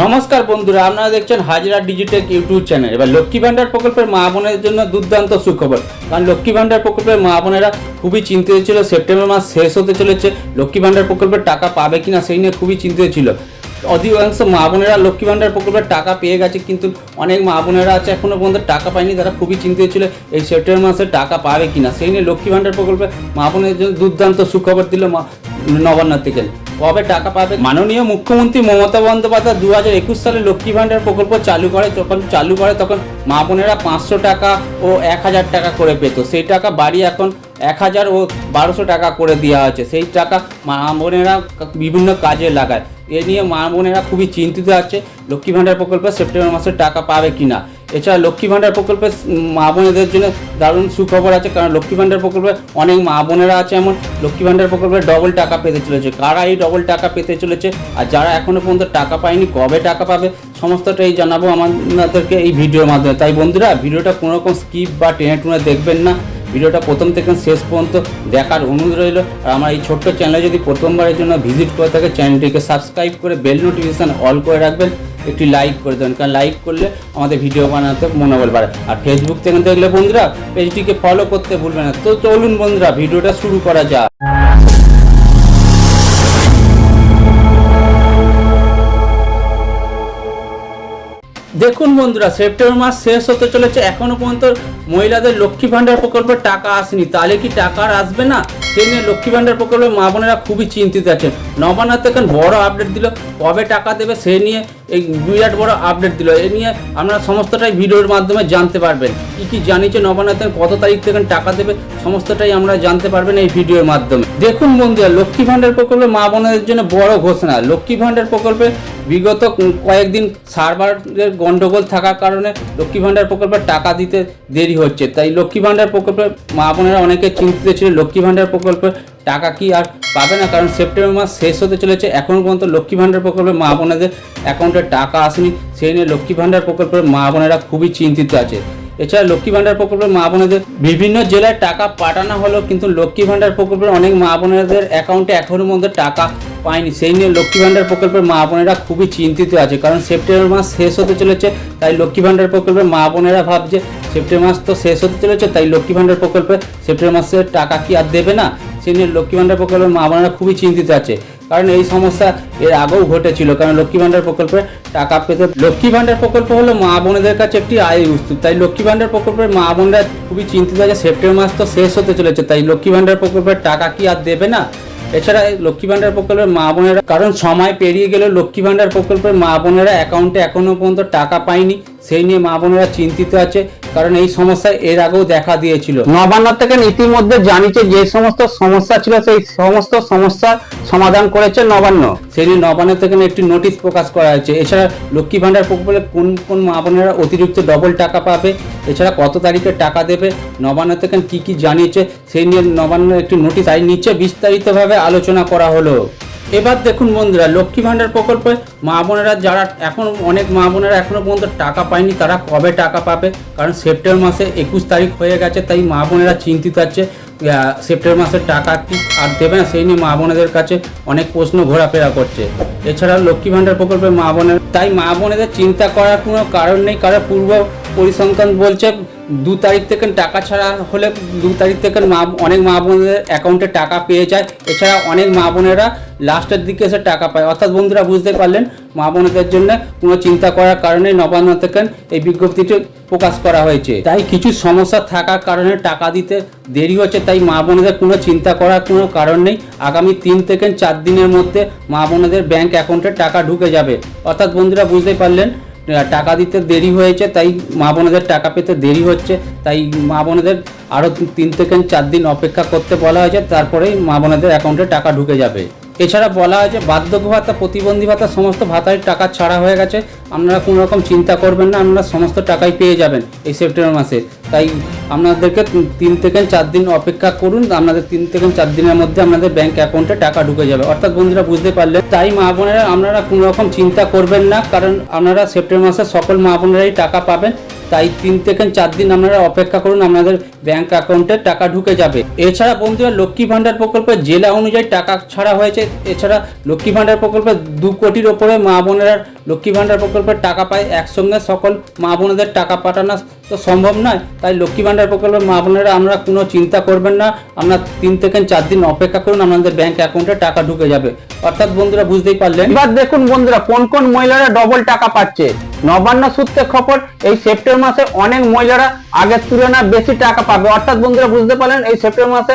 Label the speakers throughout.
Speaker 1: নমস্কার বন্ধুরা, আপনারা দেখছেন হাজরা ডিজিটেক ইউটিউব চ্যানেল। এবার লক্ষ্মী ভাণ্ডার প্রকল্পের মা বোনের জন্য দুর্দান্ত সুখবর। কারণ লক্ষ্মী ভাণ্ডার প্রকল্পের মা বোনেরা খুবই চিন্তিত ছিল, সেপ্টেম্বর মাস শেষ হতে চলেছে, লক্ষ্মী ভাণ্ডার প্রকল্পের টাকা পাবে কিনা সেই নিয়ে খুবই চিন্তিত ছিল। অধিকাংশ মা বোনেরা লক্ষ্মী ভাণ্ডার প্রকল্পের টাকা পেয়ে গেছে, কিন্তু অনেক মা বোনেরা আছে এখনও পর্যন্ত টাকা পায়নি, তারা খুবই চিন্তিত ছিল এই সেপ্টেম্বর মাসে টাকা পাবে কিনা। সেই নিয়ে লক্ষ্মী ভাণ্ডার প্রকল্পে মা বোনের জন্য দুর্দান্ত সুখবর দিল নবান্ন থেকে। কবে টাকা পাবে? মাননীয় মুখ্যমন্ত্রী মমতা বন্দ্যোপাধ্যায় দু হাজার একুশ সালে লক্ষ্মী ভাণ্ডার প্রকল্প চালু করে, যখন চালু করে, তখন মা বোনেরা পাঁচশো টাকা ও এক হাজার টাকা করে পেত। সেই টাকা বাড়ি এখন এক হাজার ও বারোশো টাকা করে দেওয়া হয়েছে। সেই টাকা মা বোনেরা বিভিন্ন কাজে লাগায়। এ নিয়ে মা বোনেরা খুবই চিন্তিত আছে, লক্ষ্মী ভাণ্ডার প্রকল্পে সেপ্টেম্বর মাসে টাকা পাবে কিনা। এছাড়া লক্ষ্মী ভাণ্ডার প্রকল্পে মা বোনেদের জন্য দারুণ সুখবর আছে, কারণ লক্ষ্মী ভাণ্ডার প্রকল্পে অনেক মা বোনেরা আছে এমন। লক্ষ্মী ভাণ্ডার প্রকল্পে ডবল টাকা পেতে চলেছে। কারা এই ডবল টাকা পেতে চলেছে? আর যারা এখনও পর্যন্ত টাকা পায়নি, কবে টাকা পাবে? সমস্তটাই জানাব আমাদেরকে এই ভিডিওর মাধ্যমে। তাই বন্ধুরা, ভিডিওটা কোনো রকম স্কিপ বা টেনে টুনে দেখবেন না। ভিডিওটা প্রথম থেকে শেষ পর্যন্ত দেখার অনুরোধ রইল। আর আমার এই ছোট্ট চ্যানেলে যদি প্রথমবারের জন্য ভিজিট করে থাকে চ্যানেলটিকে সাবস্ক্রাইব করে বেল নোটিফিকেশান অল করে রাখবেন। একটি লাইক করে দেবেন, কারণ লাইক করলে আমাদের ভিডিও বানাতে মনোবল বাড়ে। আর ফেসবুক থেকে দেখলে বন্ধুরা পেজটিকে ফলো করতে ভুলবেন না। তো চলুন বন্ধুরা ভিডিওটা শুরু করা যাক। দেখুন বন্ধুরা, সেপ্টেম্বর মাস শেষ হতে চলেছে, এখনও পর্যন্ত মহিলাদের লক্ষ্মী ভাণ্ডার প্রকল্পের টাকা আসেনি। তাহলে কি টাকা আর আসবে না? সেই নিয়ে লক্ষ্মী ভাণ্ডার প্রকল্পের মা বোনেরা খুবই চিন্তিত আছেন। নবান্ন থেকে বড় আপডেট দিল, কবে টাকা দেবে সেই নিয়ে এই বিরাট বড় আপডেট দিল। এ নিয়ে আপনারা সমস্তটাই ভিডিওর মাধ্যমে জানতে পারবেন। কি কি জানিয়েছে নবান্ন কত তারিখ থেকে টাকা দেবে, সমস্তটাই আমরা জানতে পারবেন এই ভিডিওর মাধ্যমে। দেখুন বন্ধুরা, লক্ষ্মী ভাণ্ডার প্রকল্পে মা বোনেদের জন্য বড় ঘোষণা। লক্ষ্মী ভাণ্ডার প্রকল্পে বিগত কয়েকদিন সার্ভারের গন্ডগোল থাকার কারণে লক্ষ্মী ভাণ্ডার প্রকল্পে টাকা দিতে দেরি হচ্ছে। তাই লক্ষ্মী ভাণ্ডার প্রকল্পে মা বোনেরা অনেকে চিন্তিত ছিল, লক্ষ্মী ভাণ্ডার প্রকল্পে টাকা কি আর পাবে না? কারণ সেপ্টেম্বর মাস শেষ হতে চলেছে। এখনও পর্যন্ত লক্ষ্মী ভাণ্ডার প্রকল্পে মা বোনেদের অ্যাকাউন্টে টাকা আসেনি, সেই নিয়ে লক্ষ্মী ভাণ্ডার প্রকল্পের মা বোনেরা খুবই চিন্তিত আছে। এছাড়া লক্ষ্মী ভাণ্ডার প্রকল্পের মা বোনেদের বিভিন্ন জেলায় টাকা পাঠানো হলো, কিন্তু লক্ষ্মী ভাণ্ডার প্রকল্পের অনেক মা বোনেদের অ্যাকাউন্টে এখনও মধ্যে টাকা পায়নি। সেই নিয়ে লক্ষ্মী ভাণ্ডার প্রকল্পের মা বোনেরা খুবই চিন্তিত আছে, কারণ সেপ্টেম্বর মাস শেষ হতে চলেছে, তাই লক্ষ্মী ভাণ্ডার প্রকল্পের মা বোনেরা ভাবছে, সেপ্টেম্বর মাস তো শেষ হতে চলেছে, তাই লক্ষ্মী ভাণ্ডার প্রকল্পে সেপ্টেম্বর মাসে টাকা কি আর দেবে না? সেই নিয়ে লক্ষ্মী ভাণ্ডার প্রকল্পের মা বোনেরা খুবই চিন্তিত আছে। কারণ এই সমস্যা এর আগেও ঘটেছিল। কারণ লক্ষ্মী ভাণ্ডার প্রকল্পে টাকা পেতে লক্ষ্মী ভাণ্ডার প্রকল্প হলো মা বোনেদের কাছে একটি আয় উৎস তাই লক্ষ্মী ভাণ্ডার প্রকল্পের মা বোনরা খুবই চিন্তিত আছে সেপ্টেম্বর মাস তো শেষ হতে চলেছে। তাই লক্ষ্মী ভাণ্ডার প্রকল্পের টাকা কি আর দেবে না? এছাড়া লক্ষ্মী ভাণ্ডার প্রকল্পের মা বোনেরা কারণ সময় পেরিয়ে গেলে লক্ষ্মী ভাণ্ডার প্রকল্পের মা বোনেরা অ্যাকাউন্টে এখনও পর্যন্ত টাকা পায়নি। সেই নিয়ে মা বোনেরা চিন্তিত আছে কারণ এই সমস্যা এর আগেও দেখা দিয়েছিল। নবান্ন থেকে ইতিমধ্যে জানিয়েছে যে সমস্ত সমস্যা ছিল সেই সমস্ত সমস্যার সমাধান করেছে নবান্ন। সেই নিয়ে নবান্ন থেকে একটি নোটিশ প্রকাশ করা হয়েছে। এছাড়া লক্ষ্মী ভাণ্ডার প্রকল্পে কোন কোন মা বোনেরা অতিরিক্ত ডবল টাকা পাবে এছাড়া কত তারিখে টাকা দেবে নবান্ন থেকে কি কি জানিয়েছে সেই নিয়ে নবান্ন একটি নোটিশ আই নিচে বিস্তারিতভাবে আলোচনা করা হলো। এবার দেখুন বন্ধুরা, লক্ষ্মী ভাণ্ডার প্রকল্পে মা বোনেরা যারা এখন অনেক মা বোনেরা এখনও পর্যন্ত টাকা পায়নি, তারা কবে টাকা পাবে? কারণ সেপ্টেম্বর মাসে একুশ তারিখ হয়ে গেছে, তাই মা বোনেরা চিন্তিত আছে সেপ্টেম্বর মাসের টাকা কি আর দেবে না? সেই নিয়ে মা বোনেদের কাছে অনেক প্রশ্ন ঘোরাফেরা করছে। এছাড়া লক্ষ্মী ভাণ্ডার প্রকল্পে মা বোনের, তাই মা বোনেদের চিন্তা করার কোনো কারণ নেই, কারণ পূর্ব পরিসংখ্যান বলছে দু তারিখ থেকে টাকা ছাড়া হলে দু তারিখ থেকে মা, অনেক মা বোনদের অ্যাকাউন্টে টাকা পেয়ে যায়। এছাড়া অনেক মা বোনেরা লাস্টের দিকে এসে টাকা পায়। অর্থাৎ বন্ধুরা বুঝতে পারলেন, মা বোনেদের জন্য কোনো চিন্তা করার কারণে নবান্ন থেকে এই বিজ্ঞপ্তিটি প্রকাশ করা হয়েছে। তাই কিছু সমস্যা থাকার কারণে টাকা দিতে দেরি হচ্ছে, তাই মা বোনেদের কোনো চিন্তা করার কোনো কারণ নেই। আগামী তিন থেকে চার দিনের মধ্যে মা বোনেদের ব্যাংক অ্যাকাউন্টে টাকা ঢুকে যাবে। অর্থাৎ বন্ধুরা বুঝতে পারলেন টাকা দিতে দেরি হয়েছে, তাই মা বোনেদের টাকা পেতে দেরি হচ্ছে। তাই মা বোনেদের আরও তিন থেকে চার দিন অপেক্ষা করতে বলা হয়েছে তারপরেই মা বোনেদের অ্যাকাউন্টে টাকা ঢুকে যাবে। এছাড়া বলা হয়েছে, বার্ধক্য ভাতা, প্রতিবন্ধী ভাতা, সমস্ত ভাতার টাকা ছাড়া হয়ে গেছে। আপনারা কোনো রকম চিন্তা করবেন না, আপনারা সমস্ত টাকাই পেয়ে যাবেন এই সেপ্টেম্বর মাসে। তাই আপনাদেরকে তিন থেকে চার দিন অপেক্ষা করুন। আপনাদের তিন থেকে চার দিনের মধ্যে আপনাদের ব্যাংক অ্যাকাউন্টে টাকা ঢুকে যাবে। অর্থাৎ বন্ধুরা বুঝতে পারলেন তাই মা বোনেরা আপনারা কোনো রকম চিন্তা করবেন না, কারণ আপনারা সেপ্টেম্বর মাসে সকল মা বোনেরাই টাকা পাবেন। তাই তিন থেকে চার দিন আপনারা অপেক্ষা করুন, আপনাদের ব্যাংক অ্যাকাউন্টে টাকা ঢুকে যাবে। এছাড়া বন্ধুরা, লক্ষ্মী ভাণ্ডার প্রকল্পে জেলা অনুযায়ী টাকা ছাড়া হয়েছে। এছাড়া লক্ষ্মী ভাণ্ডার প্রকল্পে দু কোটির ওপরে মা বোনেরা লক্ষ্মী ভাণ্ডার প্রকল্পের টাকা পায়। একসঙ্গে সকল মা বোনেদের টাকা পাঠানো তো সম্ভব নয়। তাই লক্ষ্মী ভাণ্ডার প্রকল্পের মা বোনেরা, আমরা কোনো চিন্তা করবেন না। আপনার তিন থেকে চার দিন অপেক্ষা করুন আপনাদের ব্যাংক অ্যাকাউন্টে টাকা ঢুকে যাবে। অর্থাৎ বন্ধুরা, বুঝতেই পারলেন?
Speaker 2: এবার দেখুন বন্ধুরা, কোন কোন মহিলারা ডবল টাকা পাচ্ছে? নবান্ন সূত্রে খবর, এই সেপ্টেম্বর মাসে অনেক মহিলারা আগের তুলনায় বেশি টাকা পাবে। অর্থাৎ বন্ধুরা বুঝতে পারলেন, এই সেপ্টেম্বর মাসে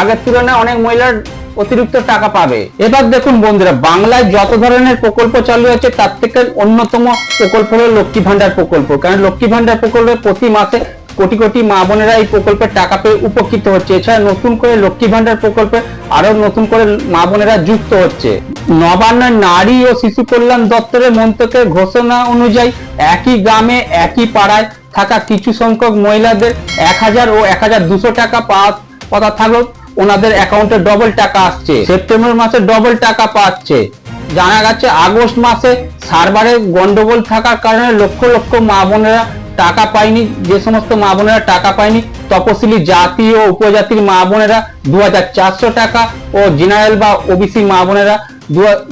Speaker 2: আগের তুলনায় অনেক মহিলার অতিরিক্ত টাকা পাবে। এবার দেখুন বন্ধুরা, বাংলায় যত ধরনের প্রকল্প চালু হয়েছে, তার থেকে অন্যতম প্রকল্প হলো লক্ষ্মী ভান্ডার প্রকল্প। কারণ লক্ষ্মী ভান্ডার প্রকল্পে প্রতি মাসে কোটি কোটি মা বোনেরা এই প্রকল্পের টাকা পেয়ে উপকৃত হচ্ছে। এছাড়া নতুন করে লক্ষ্মী ভান্ডার প্রকল্পে আরও নতুন করে মা বোনেরা যুক্ত হচ্ছে। নবান্ন নারী ও শিশু কল্যাণ দপ্তরের মন্ত্রকের ঘোষণা অনুযায়ী একই গ্রামে একই পাড়ায় থাকা কিছু সংখ্যক মহিলাদের এক হাজার ও এক হাজার দুশো টাকা পাওয়ার কথা ওনাদের অ্যাকাউন্টে ডবল টাকা আসছে। সেপ্টেম্বর মাসে ডবল টাকা পাচ্ছে। জানা গেছে, আগস্ট মাসে সার্ভারে গন্ডগোল থাকার কারণে লক্ষ লক্ষ মা বোনেরা টাকা পায়নি, যে সমস্ত মা বোনেরা টাকা পায়নি, তপশিলি জাতি ও উপজাতির মা বোনেরা দু টাকা ও জেনারেল বা ওবিসি মা বোনেরা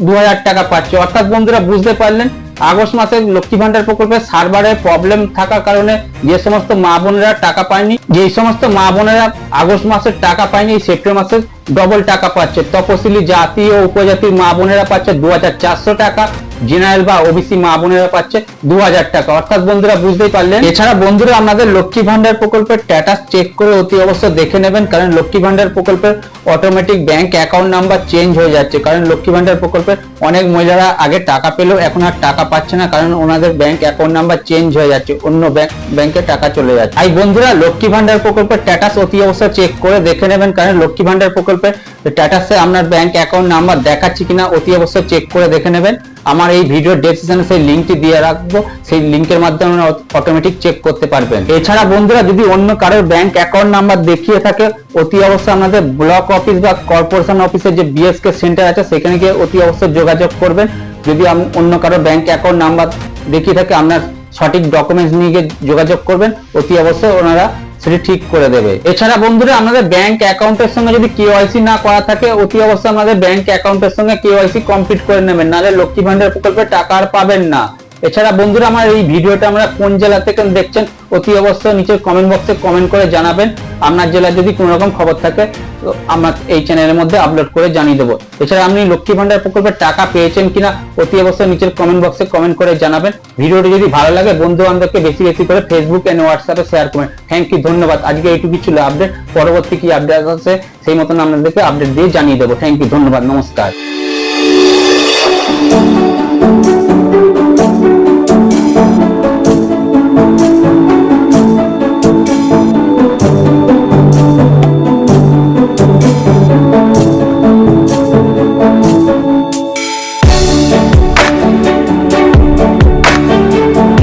Speaker 2: দু হাজার টাকা পাচ্ছে। অর্থাৎ বন্ধুরা বুঝতে পারলেন, আগস্ট মাসে লক্ষ্মী ভান্ডার প্রকল্পে সার্ভারে প্রবলেম থাকার কারণে যে সমস্ত মা বোনেরা টাকা পায়নি, যে সমস্ত মা বোনেরা আগস্ট মাসে টাকা পায়নি, সেপ্টেম্বর মাসে ডবল টাকা পাচ্ছে। তপশিলি জাতি ও উপজাতির মা বোনেরা পাচ্ছে দু হাজার চারশো টাকা জেনারেল বা ওবিসি মা বোনেরা পাচ্ছে দু হাজার টাকা। অর্থাৎ বন্ধুরা বুঝতেই পারলেন? এছাড়া বন্ধুরা আমাদের লক্ষ্মী ভান্ডার প্রকল্পের স্ট্যাটাস চেক করে অতি অবশ্য দেখে নেবেন, কারণ লক্ষ্মী ভান্ডার প্রকল্পের automatic bank account number change হয়ে যাচ্ছে। কারণ লক্ষ্মী ভান্ডার প্রকল্পের অনেক মহিলারা আগে টাকা পেলেও এখন আর টাকা পাচ্ছে না, কারণ ওনাদের ব্যাংক অ্যাকাউন্ট নাম্বার চেঞ্জ হয়ে যাচ্ছে, অন্য ব্যাংক ব্যাংকে টাকা চলে যাচ্ছে। তাই বন্ধুরা লক্ষ্মী ভান্ডার প্রকল্পের স্ট্যাটাস অতি অবশ্য চেক করে দেখে নেবেন, কারণ লক্ষ্মী ভান্ডার প্রকল্পের স্ট্যাটাসে আপনার ব্যাংক অ্যাকাউন্ট নাম্বার দেখাচ্ছে কিনা অতি অবশ্য চেক করে দেখে নেবেন। আমার এই ভিডিও ডেসক্রিপশনে সেই লিঙ্কটি দিয়ে রাখব। সেই লিঙ্কের মাধ্যমে অটোমেটিক চেক করতে পারবেন। এছাড়া বন্ধুরা, যদি অন্য কারোর ব্যাংক অ্যাকাউন্ট নাম্বার দেখিয়ে থাকে, অতি অবশ্যই আপনাদের ব্লক অফিস বা কর্পোরেশন অফিসের যে বিএসকে সেন্টার আছে, সেখানে গিয়ে অতি অবশ্যই যোগাযোগ করবেন। যদি অন্য কারও ব্যাংক অ্যাকাউন্ট নাম্বার দেখিয়ে থাকে, আপনার সঠিক ডকুমেন্টস নিয়ে গিয়ে যোগাযোগ করবেন। অতি অবশ্যই ওনারা সেটি ঠিক করে দেবে। এছাড়া বন্ধুরা, আমাদের ব্যাংক অ্যাকাউন্টের সঙ্গে যদি কেওয়াইসি না করা থাকে, অতি অবশ্যই আমাদের ব্যাংক অ্যাকাউন্টের সঙ্গে কেওয়াইসি কমপ্লিট করে নেবেন। নাহলে লক্ষ্মী ভান্ডার প্রকল্পে টাকা আর পাবেন না। এছাড়া বন্ধুরা আমার এই ভিডিওটা আমরা কোন জেলা থেকে দেখছেন, অতি অবশ্যই নিচের কমেন্ট বক্সে কমেন্ট করে জানাবেন। আপনার জেলার যদি কোনো রকম খবর থাকে আমরা এই চ্যানেলের মধ্যে আপলোড করে জানিয়ে দেবো। এছাড়া আপনি লক্ষ্মী ভান্ডার প্রকল্পের টাকা পেয়েছেন কিনা, অতি অবশ্যই নিচের কমেন্ট বক্সে কমেন্ট করে জানাবেন। ভিডিওটি যদি ভালো লাগে বন্ধু বান্ধবকে বেশি বেশি করে ফেসবুক এন্ড হোয়াটসঅ্যাপে শেয়ার করবেন। থ্যাংক ইউ ধন্যবাদ। আজকে এইটুকু ছিল আপডেট পরবর্তী কি আপডেট আছে, সেই মতন আপনাদেরকে আপডেট দিয়ে জানিয়ে দেবো। থ্যাংক ইউ ধন্যবাদ, নমস্কার।